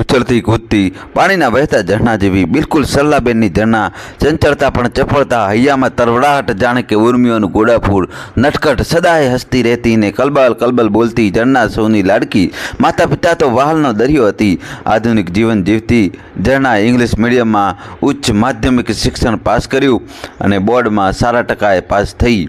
ઉછળતી કૂદતી પાણીના વહેતા ઝરણા જેવી બિલકુલ સલ્લાબેનની ઝરણા, ચંચળતા પણ ચપળતા, હૈયામાં તરવડાહટ જાણે કે ઉર્મિઓનું ગોડાફૂડ નટકટ સદાય હસતી રહેતી ને કલબલ કલબલ બોલતી ઝરણા સૌની લાડકી માતા પિતા તો વહાલનો દરિયો હતી. આધુનિક જીવન જીવતી ઝરણા ઇંગ્લિશ મીડિયમમાં ઉચ્ચ માધ્યમિક શિક્ષણ પાસ કર્યું અને બોર્ડમાં સારા ટકાએ પાસ થઈ.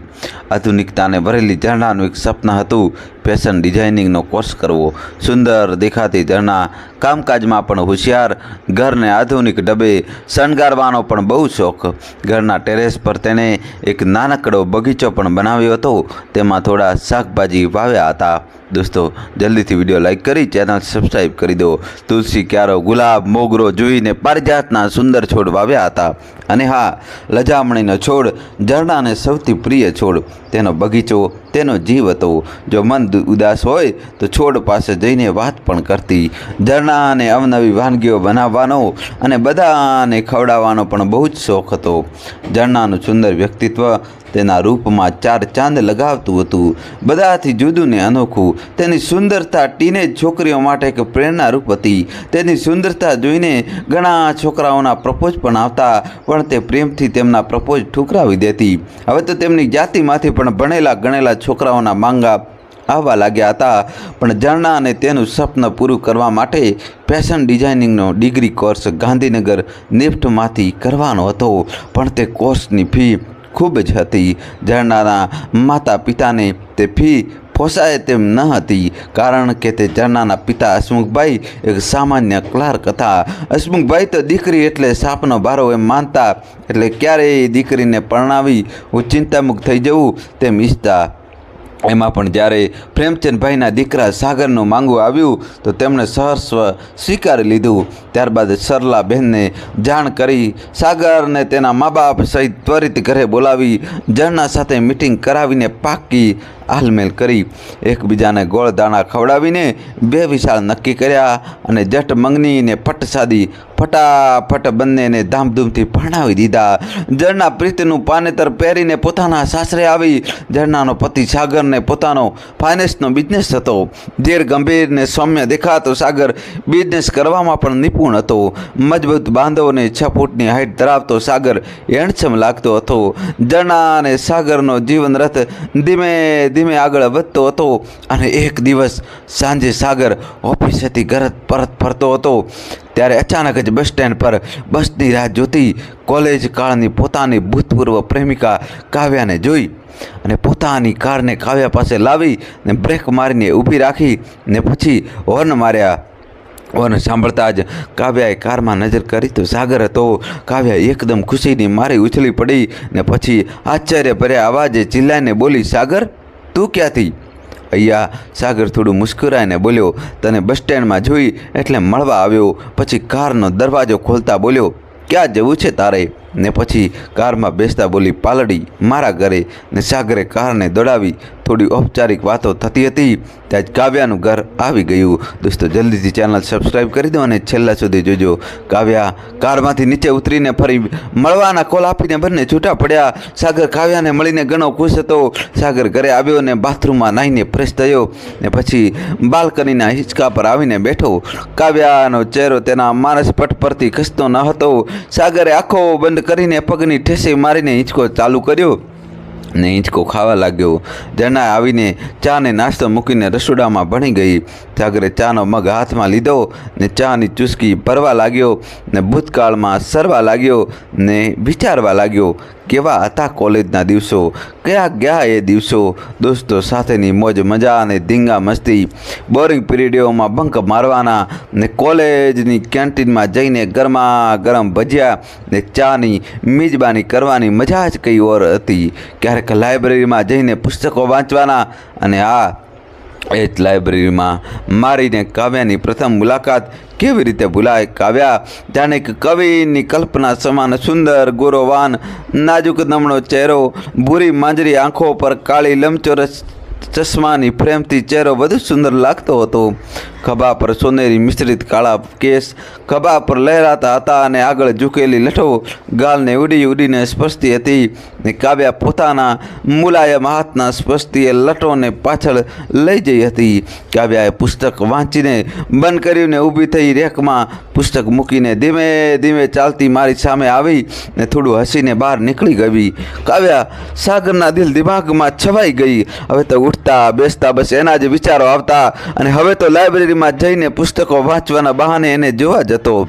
આધુનિકતાને ભરેલી ઝરણાનું એક સપન હતું. ફેશન ડિઝાઇનિંગનો કોર્સ કરવો. સુંદર દેખાતી ઝરણા કામકાજમાં પણ હોશિયાર, ઘરને આધુનિક ડબે શણગારવાનો પણ બહુ શોખ. ઘરના ટેરેસ પર તેણે એક નાનકડો બગીચો પણ બનાવ્યો હતો. તેમાં થોડા શાકભાજી વાવ્યા હતા. દોસ્તો, જલ્દીથી વીડિયો લાઇક કરી ચેનલ સબસ્ક્રાઈબ કરી દો. તુલસી, ક્યારો, ગુલાબ, મોગરો જોઈને પારિજાતના સુંદર છોડ વાવ્યા હતા. અને હા, લજામણીનો છોડ ઝરણાને સૌથી પ્રિય છોડ. તેનો બગીચો, તેનો જીવ હતો. જો મન ઉદાસ હોય, તો છોડ પાસે જઈને વાત પણ કરતી. ઝરણાને અવનવી વાનગીઓ બનાવવાનો અને બધાને ખવડાવવાનો પણ બહુ જ શોખ હતો. ઝરણાનું સુંદર વ્યક્તિત્વ તેના રૂપમાં ચાર ચાંદ લગાવતું હતું. બધાથી જુદું ને અનોખું. તેની સુંદરતા ટીનેજ છોકરીઓ માટે એક પ્રેરણારૂપ હતી. તેની સુંદરતા જોઈને ઘણા છોકરાઓના પ્રપોઝ પણ આવતા, પણ તે પ્રેમથી તેમના પ્રપોઝ ઠુકરાવી દેતી. હવે તો તેમની જાતિમાંથી પણ ભણેલા ગણેલા છોકરાઓના માંગા આવવા લાગ્યા હતા, પણ ઝરણા અને તેનું સ્વપ્ન પૂરું કરવા માટે ફેશન ડિઝાઇનિંગનો ડિગ્રી કોર્સ ગાંધીનગર નિફ્ટમાંથી કરવાનો હતો. પણ તે કોર્સની ફી ખૂબ જ હતી. ઝરણાના માતા પિતાને તે ફી ફોસાય તેમ ન હતી, કારણ કે તે ઝરણાના પિતા હસમુખભાઈ એક સામાન્ય ક્લાર્ક હતા. હસમુખભાઈ તો દીકરી એટલે સાપનો ભારો એમ માનતા, એટલે ક્યારેય દીકરીને પરણાવી હું ચિંતામુક્ત થઈ જવું તેમ ઈચ્છતા. એમાં પણ જ્યારે પ્રેમચંદભાઈના દીકરા સાગરનું માંગવું આવ્યું, તો તેમણે સહર્ષ સ્વીકારી લીધું. ત્યારબાદ સરલા બહેનને જાણ કરી સાગરને તેના મા બાપ સહિત ત્વરિત ઘરે બોલાવી જણના સાથે મિટિંગ કરાવીને પાકી હાલમેલ કરી એકબીજાને ગોળ દાણા ખવડાવીને બે વિશાળ નક્કી કર્યા અને જટ મંગનીને ફટ સાદી ફટાફટ બંનેને ધામધૂમથી પરણાવી દીધા. ઝરણા પ્રીતનું પાનેતર પહેરીને પોતાના સાસરે આવી. ઝરણાનો પતિ સાગરને પોતાનો ફાઇનાન્સનો બિઝનેસ હતો. ધીર ગંભીરને સૌમ્ય દેખાતો સાગર બિઝનેસ કરવામાં પણ નિપુણ હતો. મજબૂત બાંધવને છ ફૂટની હાઇટ ધરાવતો સાગર હેન્ડસમ લાગતો હતો. ઝરણા અને સાગરનો જીવન રથ ધીમે ધીમે આગળ વધતો હતો અને એક દિવસ સાંજે સાગર ઓફિસેથી ઘર પરત ફરતો હતો. ત્યારે અચાનક જ બસ સ્ટેન્ડ પર બસની રાહ જોતી કોલેજ કાળની પોતાની ભૂતપૂર્વ પ્રેમિકા કાવ્યાને જોઈ અને પોતાની કારને કાવ્યા પાસે લાવી ને બ્રેક મારીને ઊભી રાખી ને પછી હોર્ન માર્યા. હોર્ન સાંભળતા જ કાવ્યાએ કારમાં નજર કરી તો સાગર હતો. કાવ્યા એકદમ ખુશીની મારી ઉછળી પડી ને પછી આશ્ચર્ય ભર્યા અવાજે ચિલ્લાઈને બોલી, સાગર તું ક્યાંથી? અહીંયા સાગર થોડું મુસ્કુરાઈને બોલ્યો, તને બસ સ્ટેન્ડમાં જોઈ એટલે મળવા આવ્યો, પછી કારનો દરવાજો ખોલતા બોલ્યો, ક્યાં જવું છે તારે? ને પછી કારમાં બેસતા બોલી, પાલડી, મારા ઘરે. ને સાગરે કારને દોડાવી થોડી ઔપચારિક વાતો થતી હતી. ત્યાં જ કાવ્યાનું ઘર આવી ગયું. દોસ્તો, જલ્દીથી ચેનલ સબસ્ક્રાઈબ કરી દો અને છેલ્લા સુધી જોજો. કાવ્યા કારમાંથી નીચે ઉતરીને ફરી મળવાના કોલ આપીને બંને છૂટા પડ્યા. સાગર કાવ્યાને મળીને ઘણો ખુશ હતો. સાગર ઘરે આવ્યો ને બાથરૂમમાં નાહીને ફ્રેશ થયો. ને પછી બાલ્કનીના હિંચકા પર આવીને બેઠો. કાવ્યાનો ચહેરો તેના માનસ પટ પરથી ખસતો ન હતો. સાગરે આખો બંધ કરીને પગની ઠેસી મારીને હિંચકો ચાલુ કર્યો ને હિંચકો ખાવા લાગ્યો. ઝરણા આવીને ચા ને નાસ્તો મૂકીને રસોડામાં ભણી ગઈ. જાગરે ચાનો મગ હાથમાં લીધો ને ચાની ચુસ્કી ભરવા લાગ્યો ને ભૂતકાળમાં સરવા લાગ્યો ને વિચારવા લાગ્યો કેવા હતા કોલેજના દિવસો? કયા ગયા એ દિવસો? દોસ્તો, સાથેની મોજ, મજા અને ધીંગા મસ્તી. બોરિંગ પીરિયડોમાં બંક મારવાના ને કોલેજની કેન્ટીનમાં જઈને ગરમા ગરમ ભજીયા ને ચાની મિજબાની કરવાની મજા જ કંઈ ઓર હતી. ક્યારેક લાઇબ્રેરીમાં જઈને પુસ્તકો વાંચવાના અને આ એ જ લાઇબ્રેરીમાં મારીને કાવ્યાની પ્રથમ મુલાકાત કેવી રીતે ભૂલાય કાવ્યા? જાણે કવિની કલ્પના સમાન સુંદર ગોરોવાન, નાજુક નમણો ચહેરો, ભૂરી માંજરી આંખો પર કાળી લંબચોરસ ચશ્માની ફ્રેમથી ચહેરો વધુ સુંદર લાગતો હતો. ખભા પર સોનેરી મિશ્રિત કાળા કેસ ખભા પર લહેરાતા હતા અને આગળ ઝૂકેલી લઠો ગાલને ઉડી ઉડીને સ્પર્શતી હતી. ને કાવ્યા પોતાના મુલાયમ હાથના સ્પર્શતી એ લટોને પાછળ લઈ જઈ હતી. કાવ્યાએ પુસ્તક વાંચીને બંધ કર્યું ઊભી થઈ રેકમાં પુસ્તક મૂકીને ધીમે ધીમે ચાલતી મારી સામે આવી ને થોડું હસીને બહાર નીકળી ગઈ. કાવ્યા સાગરના દિલ દિમાગમાં છવાઈ ગઈ. હવે તો ઉઠતા બેસતા બસ એના જ વિચારો આવતા અને હવે તો લાઇબ્રેરીમાં જઈને પુસ્તકો વાંચવાના બહાને એને જોવા જતો.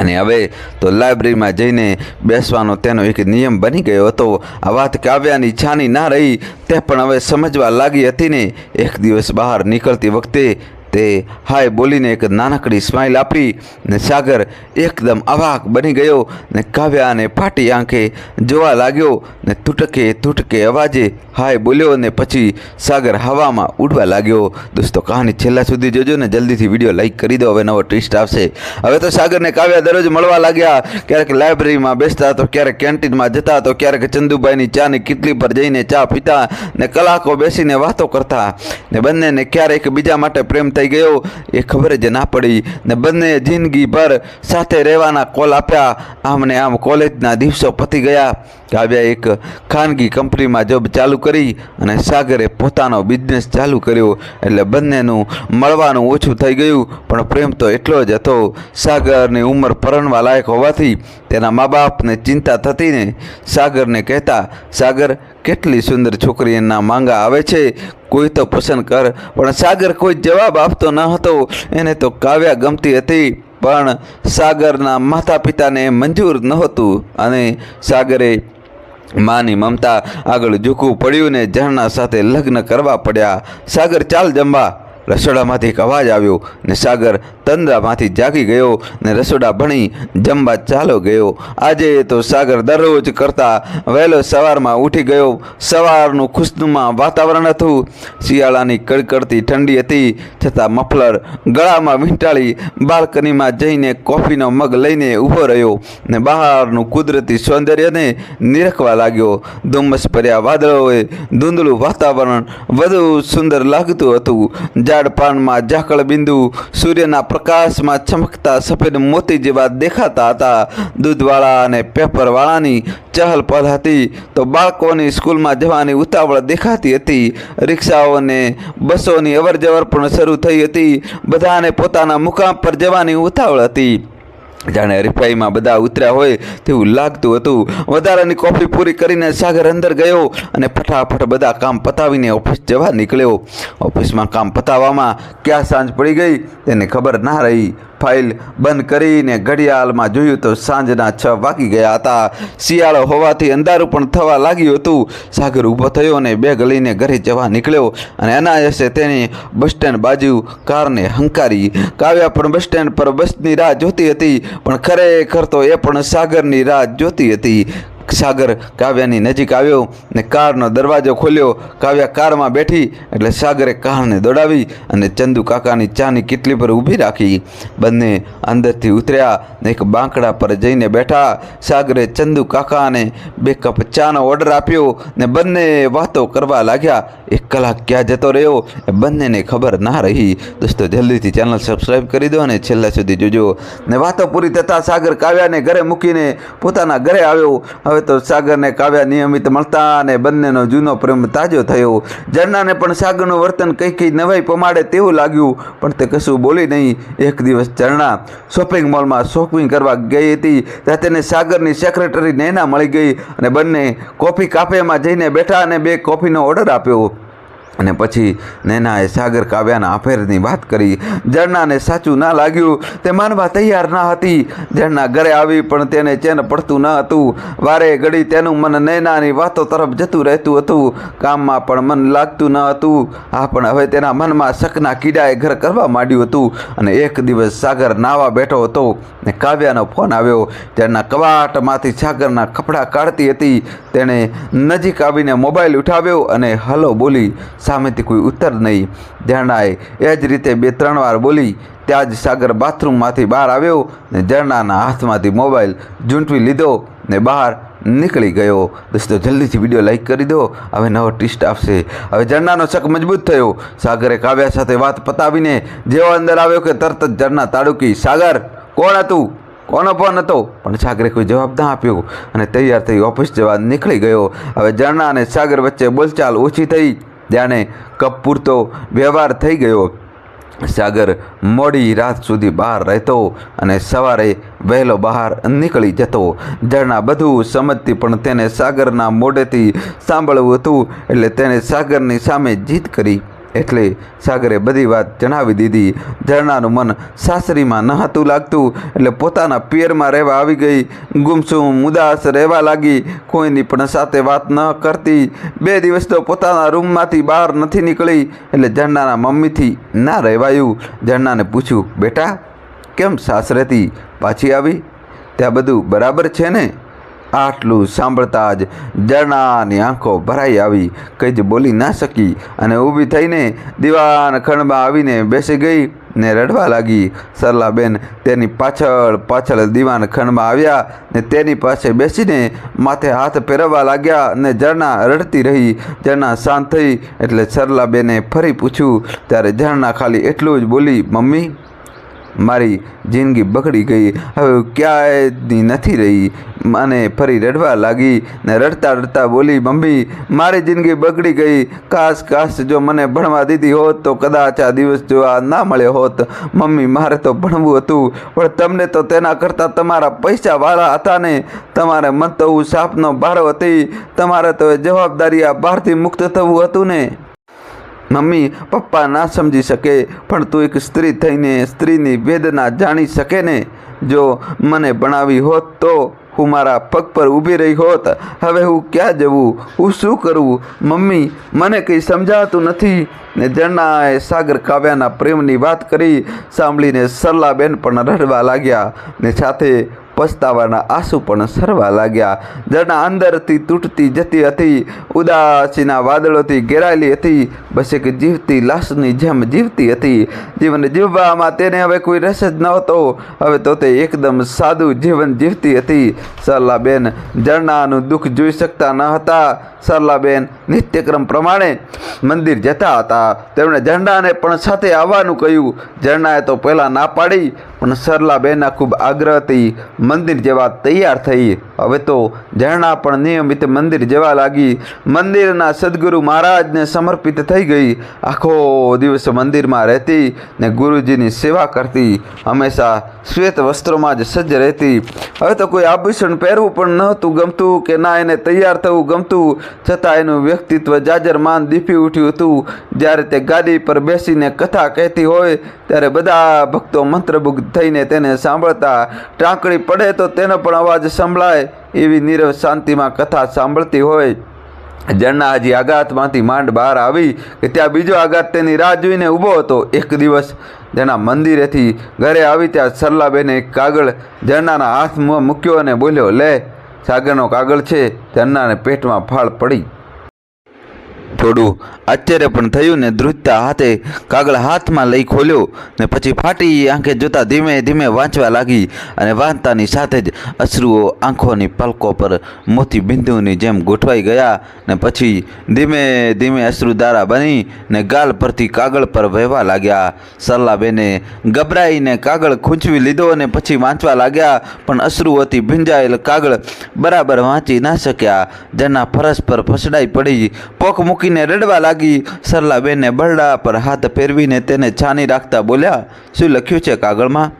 અને હવે તો લાઇબ્રેરીમાં જઈને બેસવાનો તેનો એક નિયમ બની ગયો હતો. આ વાત કાવ્યાની છાની ના રહી, તે પણ હવે સમજવા લાગી હતી ને, એક દિવસ બહાર નીકળતી વખતે તે હાય બોલીને એક નાનકડી સ્માઇલ આપી ને સાગર એકદમ અવાક બની ગયો ને કાવ્યાને ફાટી આંખે જોવા લાગ્યો ને તૂટકે તૂટકે અવાજે હાય બોલ્યો ને પછી સાગર હવામાં ઉડવા લાગ્યો. દોસ્તો, કહાની છેલ્લા સુધી જોજો ને જલ્દીથી વીડિયો લાઈક કરી દો, હવે નવો ટ્વિસ્ટ આવશે. હવે તો સાગરને કાવ્યા દરરોજ મળવા લાગ્યા. ક્યારેક લાઇબ્રેરીમાં બેસતા તો ક્યારેક કેન્ટીનમાં જતા તો ક્યારેક ચંદુભાઈની ચાની કિટલી પર જઈને ચા પીતા ને કલાકો બેસીને વાતો કરતા ને બંનેને ક્યારેક બીજા માટે પ્રેમ થઈ ગયો. એ ખબર જ ના પડી. ને બંને જિંદગીભર સાથે રહેવાના કોલ આપ્યા. આમને આમ કોલેજના દિવસો પતી ગયા કાવ્યા એક ખાનગી કંપનીમાં જોબ ચાલુ કરી અને સાગરે પોતાનો બિઝનેસ ચાલુ કર્યો. એટલે બંનેનું મળવાનું ઓછું થઈ ગયું. પણ પ્રેમ તો એટલો જ હતો. સાગરની ઉંમર પરણવા લાયક હોવાથી તેના મા બાપને ચિંતા થતીને સાગરને કહેતા, સાગર કેટલી સુંદર છોકરી એના માંગા આવે છે? કોઈ તો પસંદ કર, પણ સાગર કોઈ જવાબ આપતો ન હતો. એને તો કાવ્યા ગમતી હતી, પણ સાગરના માતા પિતાને મંજૂર નહોતું. અને સાગરે માની મમતા આગળ ઝૂકવું પડ્યું ને ઝરણા સાથે લગ્ન કરવા પડ્યા. સાગર, ચાલ જમવા. રસોડામાંથી એક અવાજ આવ્યો ને સાગર તંદ્રામાંથી જાગી ગયો ને રસોડા ભણી જમવા ચાલો ગયો. આજે તો સાગર દરરોજ કરતા વહેલો સવારમાં ઉઠી ગયો. સવારનું ખુશનુમા વાતાવરણ હતું. શિયાળાની કડકડતી ઠંડી હતી છતાં મફલર ગળામાં વીંટાળી બાલ્કનીમાં જઈને કોફીનો મગ લઈને ઊભો રહ્યો ને બહારનું કુદરતી સૌંદર્યને નિરખવા લાગ્યો. ધુમ્મસ ભર્યા વાદળોએ ધૂંધળું વાતાવરણ વધુ સુંદર લાગતું હતું. ઝાડ પાનમાં ઝાકળ બિંદુ સૂર્યના પ્રકાશમાં ચમકતા સફેદ મોતી જેવા દેખાતા હતા. દૂધવાળા અને પેપરવાળાની ચહલ પહલ હતી તો બાળકોની સ્કૂલમાં જવાની ઉતાવળ દેખાતી હતી. રિક્ષાઓને, બસોની અવરજવર પણ શરૂ થઈ હતી. બધાને પોતાના મુકામ પર જવાની ઉતાવળ હતી. જાણે હરીફાઈમાં બધા ઉતર્યા હોય તેવું લાગતું હતું. વધારાની કોફી પૂરી કરીને સાગર અંદર ગયો અને ફટાફટ બધા કામ પતાવીને ઓફિસ જવા નીકળ્યો. ઓફિસમાં કામ પતાવવામાં ક્યાં સાંજ પડી ગઈ તેને ખબર ના રહી. ફાઇલ બંધ કરીને ઘડિયાળમાં જોયું તો સાંજના છ વાગી ગયા હતા. શિયાળો હોવાથી અંધારું પણ થવા લાગ્યું હતું. સાગર ઊભો થયો અને બેગ લઈને ઘરે જવા નીકળ્યો અને અનાયસે તેણે બસ સ્ટેન્ડ બાજુ કારને હંકારી. કાવ્યા પણ બસ સ્ટેન્ડ પર બસની રાહ જોતી હતી, પણ ખરેખર તો એ પણ સાગરની રાહ જોતી હતી. સાગર કાવ્યાની નજીક આવ્યો ને કારનો દરવાજો ખોલ્યો. કાવ્યા કારમાં બેઠી એટલે સાગરે કારને દોડાવી અને ચંદુ કાકાની ચાની કીટલી પર ઊભી રાખી. બંને અંદરથી ઉતર્યા એક બાંકડા પર જઈને બેઠા. સાગરે ચંદુ કાકાને બે કપ ચાનો ઓર્ડર આપ્યો ને બંને વાતો કરવા લાગ્યા. એક કલાક ક્યાં જતો રહ્યો એ બંનેને ખબર ના રહી. દોસ્તો, જલ્દીથી ચેનલ સબસ્ક્રાઈબ કરી દો અને છેલ્લા સુધી જોજો. ને વાતો પૂરી થતાં સાગર કાવ્યાને ઘરે મૂકીને પોતાના ઘરે આવ્યો. હવે તો સાગરને કાવ્યા નિયમિત મળતા અને બંનેનો જૂનો પ્રેમ તાજો થયો. ઝરણાને પણ સાગરનું વર્તન કંઈ કંઈ નવાઈ પમાડે તેવું લાગ્યું, પણ તે કશું બોલી નહીં. એક દિવસ ઝરણા શોપિંગ મોલમાં શોપિંગ કરવા ગઈ હતી. ત્યાં તેને સાગરની સેક્રેટરી નૈના મળી ગઈ અને બંને કોફી કાફેમાં જઈને બેઠા અને બે કોફીનો ઓર્ડર આપ્યો. અને પછી નૈનાએ સાગર કાવ્યાના અફેરની વાત કરી. ઝરણાને સાચું ના લાગ્યું, તે માનવા તૈયાર ના હતી. ઝરણા ઘરે આવી, પણ તેને ચેન પડતું ન હતું. વારે ઘડી તેનું મન નૈનાની વાતો તરફ જતું રહેતું હતું. કામમાં પણ મન લાગતું ન હતું. આ પણ હવે તેના મનમાં શકના કીડાએ ઘર કરવા માંડ્યું હતું. અને એક દિવસ સાગર નાવા બેઠો હતો ને કાવ્યાનો ફોન આવ્યો. ઝરણા કવાટમાંથી સાગરના કપડાં કાઢતી હતી. તેણે નજીક આવીને મોબાઈલ ઉઠાવ્યો અને હલો બોલી સામેથી કોઈ ઉત્તર નહીં. ઝરણાએ એ જ રીતે બે ત્રણ વાર બોલી, ત્યાં જ સાગર બાથરૂમમાંથી બહાર આવ્યો ને ઝરણાના હાથમાંથી મોબાઈલ ઝૂંટવી લીધો ને બહાર નીકળી ગયો. દોસ્તો, જલ્દીથી વીડિયો લાઇક કરી દો. હવે નવો ટ્વિસ્ટ આપશે હવે ઝરણાનો શક મજબૂત થયો. સાગરે કાવ્યા સાથે વાત પતાવીને જેવો અંદર આવ્યો કે તરત જ ઝરણા તાડુકી, સાગર, કોણ હતું? કોનો ફોન હતો? પણ સાગરે કોઈ જવાબ ના આપ્યો અને તૈયાર થઈ ઓફિસ જવા નીકળી ગયો. હવે ઝરણા અને સાગર વચ્ચે બોલચાલ ઓછી થઈ. જાણે કપ પૂરતો વ્યવહાર થઈ ગયો. સાગર મોડી રાત સુધી બહાર રહેતો અને સવારે વહેલો બહાર નીકળી જતો. ઝરણા બધું સમજતી પણ તેને સાગરના મોઢેથી સાંભળવું હતું એટલે તેણે સાગરની સામે જીત કરી. એટલે સાગરે બધી વાત જણાવી દીધી. ઝરણાનું મન સાસરીમાં ન લાગતું, એટલે પોતાના પિયરમાં રહેવા આવી ગઈ. ગુમસુમ ઉદાસ રહેવા લાગી. કોઈની પણ સાથે વાત ન કરતી. બે દિવસ તો પોતાના રૂમમાંથી બહાર નથી નીકળી, એટલે ઝરણાના મમ્મીથી ના રહેવાયું. ઝરણાને પૂછ્યું, બેટા, કેમ સાસરેથી પાછી આવી? ત્યાં બધું બરાબર છે ને? આટલું સાંભળતા જ ઝરણાની આંખો ભરાઈ આવી. કંઈ જ બોલી ના શકી અને ઊભી થઈને દીવાન ખંડમાં આવીને બેસી ગઈ ને રડવા લાગી. સરલાબેન તેની પાછળ પાછળ દીવાન ખંડમાં આવ્યા ને તેની પાસે બેસીને માથે હાથ ફેરવવા લાગ્યા ને ઝરણા રડતી રહી. ઝરણા શાંત થઈ એટલે સરલાબેને ફરી પૂછ્યું, ત્યારે ઝરણા ખાલી એટલું જ બોલી, મમ્મી? મારી જિંદગી બગડી ગઈ. હવે ક્યાંયની નથી રહી. અને ફરી રડવા લાગી ને રડતા રડતા બોલી, મમ્મી, મારી જિંદગી બગડી ગઈ. કાશ કાશ જો મને ભણવા દીધી હોત તો કદાચ આ દિવસ જો આ ના મળ્યો હોત. મમ્મી, મારે તો ભણવું હતું, પણ તમને તો તેના કરતાં તમારા પૈસાવાળા હતા ને. તમારે મન તો હું સાપનો બારો હતી. તમારે તો જવાબદારી આ બહારથી મુક્ત થવું હતું ને. મમ્મી, પપ્પા ના સમજી શકે, પણ તું એક સ્ત્રી થઈને સ્ત્રીની વેદના જાણી શકે ને? જો મને ભણાવી હોત તો હું મારા પગ પર ઊભી રહી હોત. હવે હું ક્યાં જવું? હું શું કરું? મમ્મી, મને કંઈ સમજાતું નથી. ને જણાએ સાગર કાવ્યાના પ્રેમની વાત કરી, સાંભળીને સરલાબેન પણ રડવા લાગ્યા ને સાથે પછતાવાના આંસુ પણ સરવા લાગ્યા. ઝરણા અંદરથી તૂટતી જતી હતી, ઉદાસીના વાદળોથી ઘેરાયેલી હતી બસ એક જીવતી લાશની જેમ જીવતી હતી. જીવન જીવવામાં તેને હવે કોઈ રસ જ નહોતો. હવે તો તે એકદમ સાદું જીવન જીવતી હતી. સરલાબેન ઝરણાનું દુઃખ જોઈ શકતા ન હતા. સરલાબેન નિત્યક્રમ પ્રમાણે મંદિર જતા હતા. તેમણે ઝરણાને પણ સાથે આવવાનું કહ્યું. ઝરણાએ તો પહેલાં ના પાડી પણ સરલાબેનના ખૂબ આગ્રહથી મંદિર જેવા તૈયાર થઈ હવે તો ઝરણા પણ નિયમિત મંદિર જવા લાગી. મંદિરના સદગુરુ મહારાજને સમર્પિત થઈ ગઈ. આખો દિવસ મંદિરમાં રહેતી ને ગુરુજીની સેવા કરતી. હંમેશા શ્વેત વસ્ત્રોમાં જ સજ્જ રહેતી. હવે તો કોઈ આભૂષણ પહેરવું પણ નહોતું ગમતું કે ના એને તૈયાર થવું ગમતું. છતાં એનું વ્યક્તિત્વ જાજરમાન દીપી ઉઠ્યું હતું. જ્યારે તે ગાડી પર બેસીને કથા કહેતી હોય, ત્યારે બધા ભક્તો મંત્રમુગ્ધ થઈને તેને સાંભળતા ટાંકણી પડે તો તેનો પણ અવાજ સંભળાય. એવી નીરવ શાંતિમાં કથા સાંભળતી હોય. ઝરણા હજી આઘાતમાંથી માંડ બહાર આવી કે ત્યાં બીજો આઘાત તેની રાહ જોઈને ઊભો હતો. એક દિવસ જેના મંદિરેથી ઘરે આવી ત્યાં સરલાબેને એક કાગળ ઝરણાના હાથમાં મૂક્યો અને બોલ્યો, લે, સાગરનો કાગળ છે. ઝરણાને પેટમાં ફાળ પડી. થોડું આશ્ચર્ય પણ થયું ને ધ્રુજતા હાથે કાગળ હાથમાં લઈ ખોલ્યો ને પછી ફાટી આંખે જોતા ધીમે ધીમે વાંચવા લાગી અને વાંચતાની સાથે જ અશ્રુઓ આંખોની પલકો પર મોતી બિંદુની જેમ ગોઠવાઈ ગયા ને પછી ધીમે ધીમે અશ્રુધારા બની ને ગાલ પરથી કાગળ પર વહેવા લાગ્યા. સરલાબેને ગભરાઈને કાગળ ખૂંચવી લીધો અને પછી વાંચવા લાગ્યા, પણ અશ્રુઓથી ભીંજાયેલ કાગળ બરાબર વાંચી ના શક્યા. જેના ફરસ પર ફસડાઈ પડી, પોક મૂકીને રડવા લાગી. સરલાબેને બરડા પર હાથ ફેરવીને તેને છાની રાખતા બોલ્યા, શું લખ્યું છે કાગળમાં?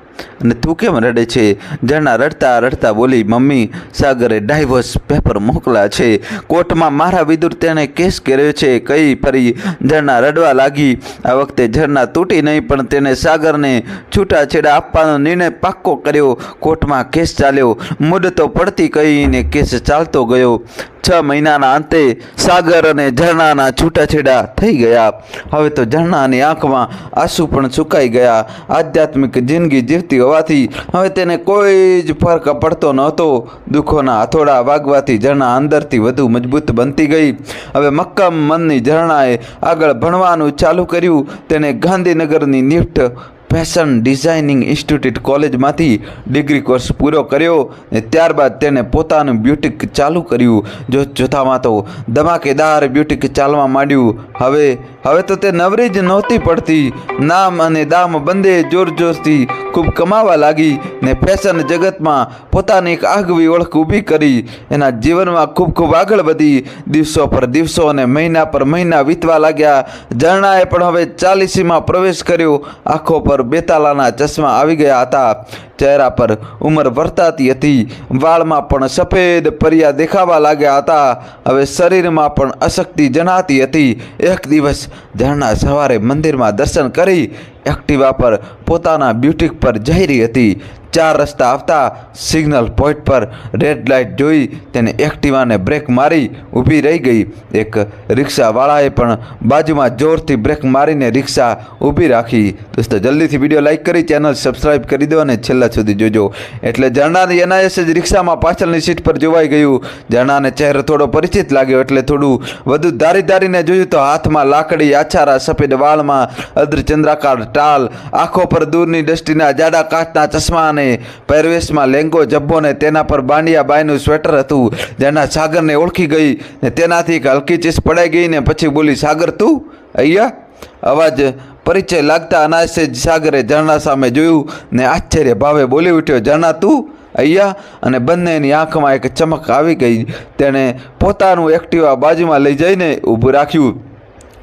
અને તું કેમ રડે છે? ઝરણા રડતા રડતા બોલી, મમ્મી, સાગરે ડાયવર્સ પેપર મોકલા છે. કોર્ટમાં મારા વિદુર તેણે કેસ કર્યો છે. કઈ ફરી ઝરણા રડવા લાગી. આ વખતે ઝરણા તૂટી નહીં, પણ તેણે સાગરને છૂટાછેડા આપવાનો નિર્ણય પાક્કો કર્યો. કોર્ટમાં કેસ ચાલ્યો. મુદતો પડતી કહીને કેસ ચાલતો ગયો. છ મહિનાના અંતે સાગર અને ઝરણાના છૂટાછેડા થઈ ગયા. હવે તો ઝરણાની આંખમાં આંસુ પણ સુકાઈ ગયા. આધ્યાત્મિક જિંદગી જીવતી હોવાથી હવે તેને કોઈ જ ફરક પડતો નહોતો. દુઃખોના હથોડા વાગવાથી ઝરણા અંદરથી વધુ મજબૂત બનતી ગઈ. હવે મક્કમ મનની ઝરણાએ આગળ ભણવાનું ચાલુ કર્યું. તેને ગાંધીનગરની નિફ્ટ ફેશન ડિઝાઇનિંગ ઇન્સ્ટિટ્યૂટ કોલેજમાંથી ડિગ્રી કોર્સ પૂરો કર્યો ને ત્યારબાદ તેણે પોતાનું બ્યુટિક ચાલુ કર્યું. જો જોતામાં તો ધમાકેદાર બ્યુટિક ચાલવા માંડ્યું. હવે હવે તો તે નવરી જ નહોતી પડતી. નામ અને દામ બંને જોરજોરથી ખૂબ કમાવા લાગી ને ફેશન જગતમાં પોતાની એક આગવી ઓળખ ઊભી કરી. એના જીવનમાં ખૂબ ખૂબ આગળ વધી. દિવસો પર દિવસો અને મહિના પર મહિના વીતવા લાગ્યા. ઝરણાએ પણ હવે ચાલીસીમાં પ્રવેશ કર્યો. આંખો પર બેતાલાના ચશ્મા આવી ગયા હતા. ચહેરા પર ઉંમર વર્તાતી હતી. વાળમાં પણ સફેદ પરિયા દેખાવા લાગ્યા હતા. હવે શરીરમાં પણ અશક્તિ જણાતી હતી. એક દિવસ ઝરણા સવારે મંદિરમાં દર્શન કરી એક્ટિવા પર પોતાના બ્યુટિક પર જઈ રહી હતી. ચાર રસ્તા આવતા સિગ્નલ પોઈન્ટ પર રેડ લાઇટ જોઈ તેને એક્ટિવાને બ્રેક મારી ઊભી રહી ગઈ. એક રિક્ષાવાળાએ પણ બાજુમાં જોરથી બ્રેક મારીને રિક્ષા ઊભી રાખી. દોસ્તો, જલ્દીથી વીડિયો લાઇક કરી ચેનલ સબસ્ક્રાઈબ કરી દો અને છેલ્લા સુધી જોજો. એટલે ઝરણાની એનઆઈએસ જ રિક્ષામાં પાછળની સીટ પર જોવાઈ ગયું. ઝરણાને ચહેરો થોડો પરિચિત લાગ્યો એટલે થોડું વધુ ધારી ધારીને જોયું તો હાથમાં લાકડી, આછારા, સફેદ વાળમાં અદ્રચંદ્રાકાર ટાલ, આંખો પર દૂરની દ્રષ્ટિના જાડા કાચના ચશ્મા અને પહેરવેશમાં લેંગો, જબ્બો ને તેના પર બાંડિયા બાયનું સ્વેટર હતું, જેના સાગરને ઓળખી ગઈ ને તેનાથી એક હલકી ચીસ પડાઈ ગઈ ને પછી બોલી, સાગર, તું અહીંયા? અવાજ પરિચય લાગતા અનાયસે સાગરે ઝરણા સામે જોયું ને આશ્ચર્ય ભાવે બોલી ઉઠ્યો, ઝરણા, તું અહીંયા? અને બંનેની આંખમાં એક ચમક આવી ગઈ. તેણે પોતાનું એક્ટિવા બાજુમાં લઈ જઈને ઊભું રાખ્યું.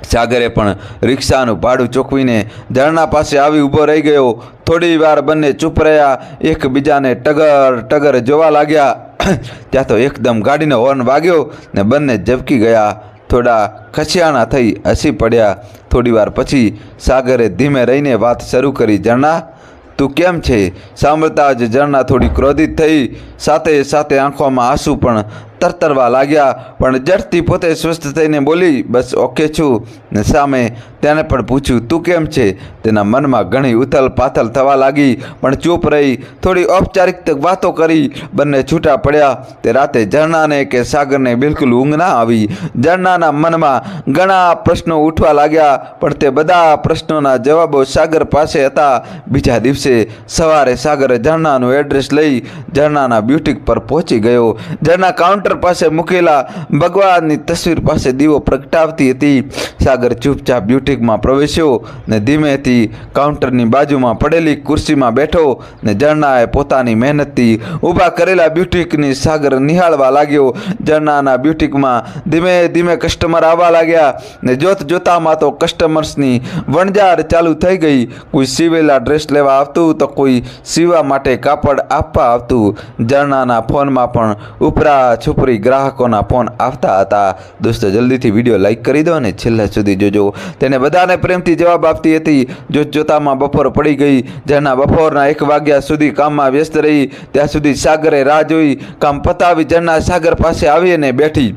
સાગરે પણ રિક્ષાનું ભાડું ચૂકવીને ઝરણા પાસે આવી ઊભો રહી ગયો. થોડી વાર બંને ચૂપ રહ્યા. એકબીજાને ટગર ટગર જોવા લાગ્યા. ત્યાં તો એકદમ ગાડીનો હોર્ન વાગ્યો ને બંને ઝબકી ગયા. થોડા ખસિયાણા થઈ હસી પડ્યા. થોડી વાર પછી સાગરે ધીમે રહીને વાત શરૂ કરી, ઝરણા, તું કેમ છે? સાંભળતા જ ઝરણા થોડી ક્રોધિત થઈ. સાથે સાથે આંખોમાં આંસુ પણ તરતરવા લાગ્યા, પણ ઝડથી પોતે સ્વસ્થ થઈને બોલી, બસ ઓકે છું. ને સામે તેને પણ પૂછ્યું, તું કેમ છે? તેના મનમાં ઘણી ઉથલ પાથલ થવા લાગી, પણ ચૂપ રહી, થોડી ઔપચારિક વાતો કરી, બંને છૂટા પડ્યા. તે રાતે ઝરણાને કે સાગરને બિલકુલ ઊંઘ ના આવી. ઝરણાના મનમાં ઘણા પ્રશ્નો ઉઠવા લાગ્યા, પણ તે બધા પ્રશ્નોના જવાબો સાગર પાસે હતા. બીજા દિવસે સવારે સાગરે ઝરણાનું એડ્રેસ લઈ ઝરણાના બ્યુટિક પર પહોંચી ગયો. ઝરણા કાઉન્ટર પાસે મૂકેલા ભગવાનની તસવીર પાસે દીવો પ્રગટાવતી હતી. સાગર ચૂપચાપ બ્યુટિકમાં પ્રવેશ્યો ને ધીમેથી કાઉન્ટરની બાજુમાં પડેલી ખુરશીમાં બેઠો ને ઝરણાએ પોતાની મહેનતથી ઊભા કરેલા બ્યુટિકની સાગર નિહાળવા લાગ્યો. ઝરણાના બ્યુટિકમાં ધીમે ધીમે કસ્ટમર આવવા લાગ્યા ને જોત જોતામાં તો કસ્ટમર્સની વણઝાર ચાલુ થઈ ગઈ. કોઈ સીવેલા ડ્રેસ લેવા આવતું તો કોઈ સીવા માટે કાપડ આપવા આવતું. ઝરણાના ફોનમાં પણ ઉપરા છુપરી ગ્રાહકોના ફોન આવતા હતા. દોસ્તો, જલ્દીથી વીડિયો લાઇક કરી દો અને છેલ્લા સુધી જોજો. તેને બધાને પ્રેમથી જવાબ આપતી હતી. જોત જોતામાં બપોર પડી ગઈ. જેના બપોરના એક વાગ્યા સુધી કામમાં વ્યસ્ત રહી. ત્યાં સુધી સાગરે રાહ જોઈ. કામ પતાવી જરના સાગર પાસે આવી અને બેઠી.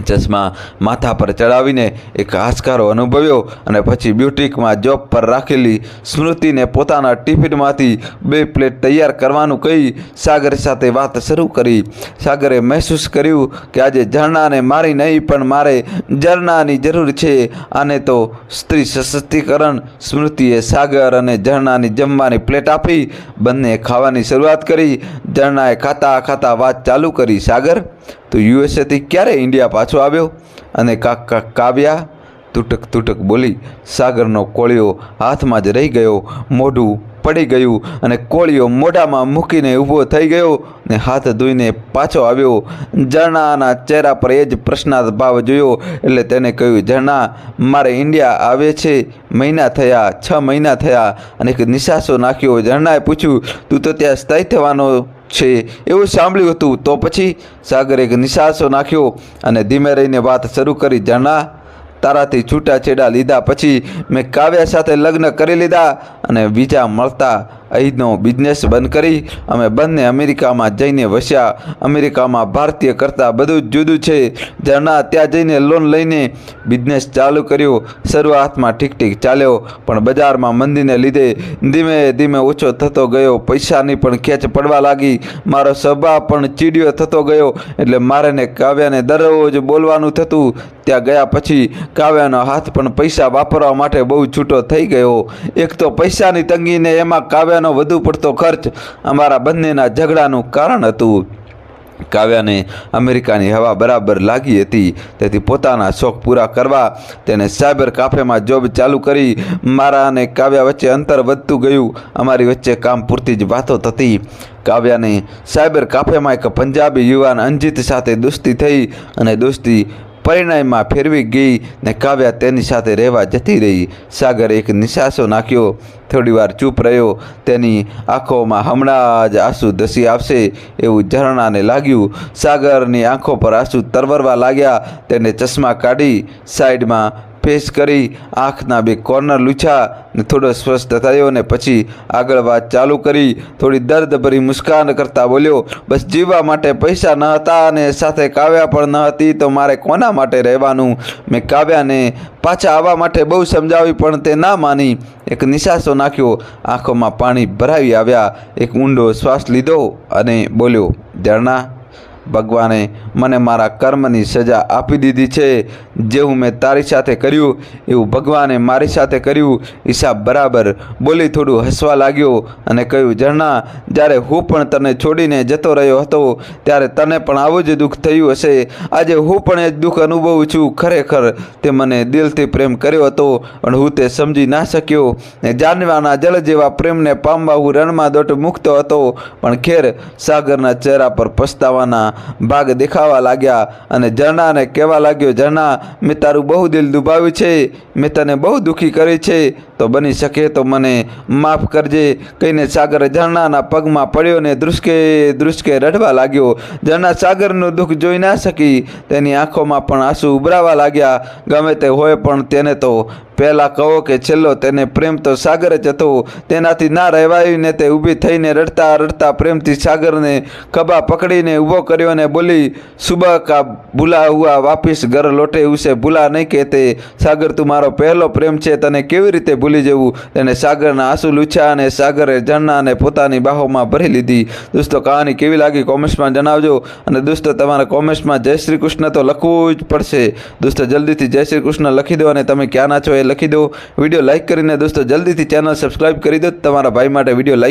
ચશ્મા માથા પર ચડાવીને એક હાશકારો અનુભવ્યો અને પછી બ્યુટિકમાં જોબ પર રાખેલી સ્મૃતિને પોતાના ટિફિનમાંથી બે પ્લેટ તૈયાર કરવાનું કહી સાગર સાથે વાત શરૂ કરી. સાગરે મહેસૂસ કર્યું કે આજે ઝરણાને મારી નહીં, પણ મારે ઝરણાની જરૂર છે. આને તો સ્ત્રી સશક્તિકરણ સ્મૃતિએ સાગર અને ઝરણાની જમવાની પ્લેટ આપી, બંને ખાવાની શરૂઆત કરી. ઝરણાએ ખાતા ખાતા વાત ચાલુ કરી. સાગર તો યુએસએથી ક્યારે ઇન્ડિયા પાછો આવ્યો? અને કાક કાક કાવ્યા? તૂટક તૂટક બોલી સાગરનો કોળિયો હાથમાં જ રહી ગયો, મોઢું પડી ગયું અને કોળિયો મોઢામાં મૂકીને ઊભો થઈ ગયો ને હાથ ધોઈને પાછો આવ્યો. ઝરણાના ચહેરા પર એ જ પ્રશ્નાર્થ ભાવ જોયો એટલે તેને કહ્યું, ઝરણા, મારે ઇન્ડિયા આવે છે. મહિના થયા, છ મહિના થયા અને એક નિશાસો નાખ્યો. ઝરણાએ પૂછ્યું, તું તો ત્યાં સ્થાયી થવાનો છે. એવું સાંભળ્યું હતું. તો પછી સાગરે એક નિશાસો નાખ્યો અને ધીમે રહીને વાત શરૂ કરી. જાણા તારાથી છૂટાછેડા લીધા. પછી મેં કાવ્યા સાથે લગ્ન કરી લીધા અને બીજા મળતા અહીંનો બિઝનેસ બંધ કરી અમે બંને અમેરિકામાં જઈને વસ્યા. અમેરિકામાં ભારતીય કરતાં બધું જ જુદું છે. જણા ત્યાં જઈને લોન લઈને બિઝનેસ ચાલુ કર્યો. શરૂઆતમાં ઠીક ઠીક ચાલ્યો, પણ બજારમાં મંદીને લીધે ધીમે ધીમે ઓછો થતો ગયો. પૈસાની પણ ખેંચ પડવા લાગી. મારો સ્વભાવ પણ ચીડિયો થતો ગયો. એટલે મારે ને કાવ્યાને દરરોજ બોલવાનું થતું. ત્યાં ગયા પછી કાવ્યાનો હાથ પણ પૈસા વાપરવા માટે બહુ છૂટો થઈ ગયો. એક તો પૈસાની તંગીને એમાં કાવ્યાનો વધુ પડતો ખર્ચ અમારા બંનેના ઝઘડાનું કારણ હતું. કાવ્યાને અમેરિકાની હવા બરાબર લાગી હતી, તેથી પોતાના શોખ પૂરા કરવા તેને સાયબર કાફેમાં જોબ ચાલુ કરી. મારા અને કાવ્યા વચ્ચે અંતર વધતું ગયું, અમારી વચ્ચે કામ પૂરતી જ વાતો થતી. કાવ્યાને સાયબર કાફેમાં એક પંજાબી યુવાન અંજિત સાથે દોસ્તી થઈ અને દોસ્તી પરિણયમાં ફેરવી ગઈ ને કાવ્યા તેની સાથે રહેવા જતી રહી. સાગર એક નિશાસો નાખ્યો. થોડીવાર ચૂપ રહ્યો. તેની આંખોમાં હમણાં જ આંસુ ધસી આવશે એવું ઝરણાને લાગ્યું. સાગરની આંખો પર આંસુ તરવરવા લાગ્યા. તેને ચશ્મા કાઢી સાઈડમાં ફેસ કરી આંખના બે કોર્નર લૂછા ને થોડો સ્વસ્થ થયો ને પછી આગળ વાત ચાલુ કરી. થોડી દર્દભરી મુસ્કાન કરતા બોલ્યો, બસ જીવવા માટે પૈસા ન હતા અને સાથે કાવ્યા પણ ન હતી, તો મારે કોના માટે રહેવાનું? મેં કાવ્યાને પાછા આવવા માટે બહુ સમજાવી, પણ તે ના માની. એક નિશાસો નાખ્યો, આંખોમાં પાણી ભરાવી આવ્યા. એક ઊંડો શ્વાસ લીધો અને બોલ્યો ઝરણા ભગવાને મને મારા કર્મની સજા આપી દીધી છે, જેવું મેં તારી સાથે કર્યું, એવું ભગવાને મારી સાથે કર્યું. ઈશા બરાબર બોલી થોડું હસવા લાગ્યો અને કહ્યું, ઝરણા, જ્યારે હું પણ તને છોડીને જતો રહ્યો હતો, ત્યારે તને પણ આવું જ દુઃખ થયું હશે. આજે હું પણ એ જ દુઃખ અનુભવું છું. ખરેખર તે મને દિલથી પ્રેમ કર્યો હતો, પણ હું તે સમજી ના શક્યો. ને જાનવાના જળ જેવા પ્રેમને પામવા હું રણમાં દોટ મૂકતો હતો, પણ ખેર સાગરના ચહેરા પર પસ્તાવાના ભાગ દેખાવા લાગ્યા અને ઝરણાને કહેવા લાગ્યો, ઝરણા, મેં તારું બહુ દિલ દુભાવ્યું છે, મેં તને બહુ દુઃખી કરી છે. તો બની શકે તો મને માફ કરજે, કહીને સાગર ઝરણાના પગમાં પડ્યો ને ધ્રુસકે ધ્રુસકે રડવા લાગ્યો. ઝરણા સાગરનું દુઃખ જોઈ ના શકી, તેની આંખોમાં પણ આંસુ ઉભરાવા લાગ્યા. ગમે તે હોય પણ તેને તો પહેલાં કહો કે છેલ્લો તેને પ્રેમ તો સાગર જ હતો. તેનાથી ના રહેવાયું ને તે ઊભી થઈને રડતા રડતા પ્રેમથી સાગરને ખભા પકડીને ઊભો કર્યો અને બોલી સુબહ કા ભૂલા હુઆ, વાપિસ ઘર લોટે ઉસે, ભૂલા નહીં કહેતે. સાગર, તું મારો પહેલો પ્રેમ છે, તને કેવી રીતે ભૂલી જવું? તેને સાગરના આંસુ લૂછ્યા અને સાગરે ઝરણાને પોતાની બાહોમાં ભરી લીધી. દોસ્તો, કહાની કેવી લાગી કોમેન્ટ્સમાં જણાવજો. અને દોસ્તો, તમારે કોમેન્ટ્સમાં જય શ્રી કૃષ્ણ તો લખવું જ પડશે. દોસ્તો, જલ્દીથી જય શ્રી કૃષ્ણ લખી દો અને તમે ક્યાંના છો એ લખી દો. વીડિયો લાઇક કરીને દોસ્તો, જલ્દીથી ચેનલ સબસ્ક્રાઈબ કરી દો. તમારા ભાઈ માટે વીડિયો લાઇક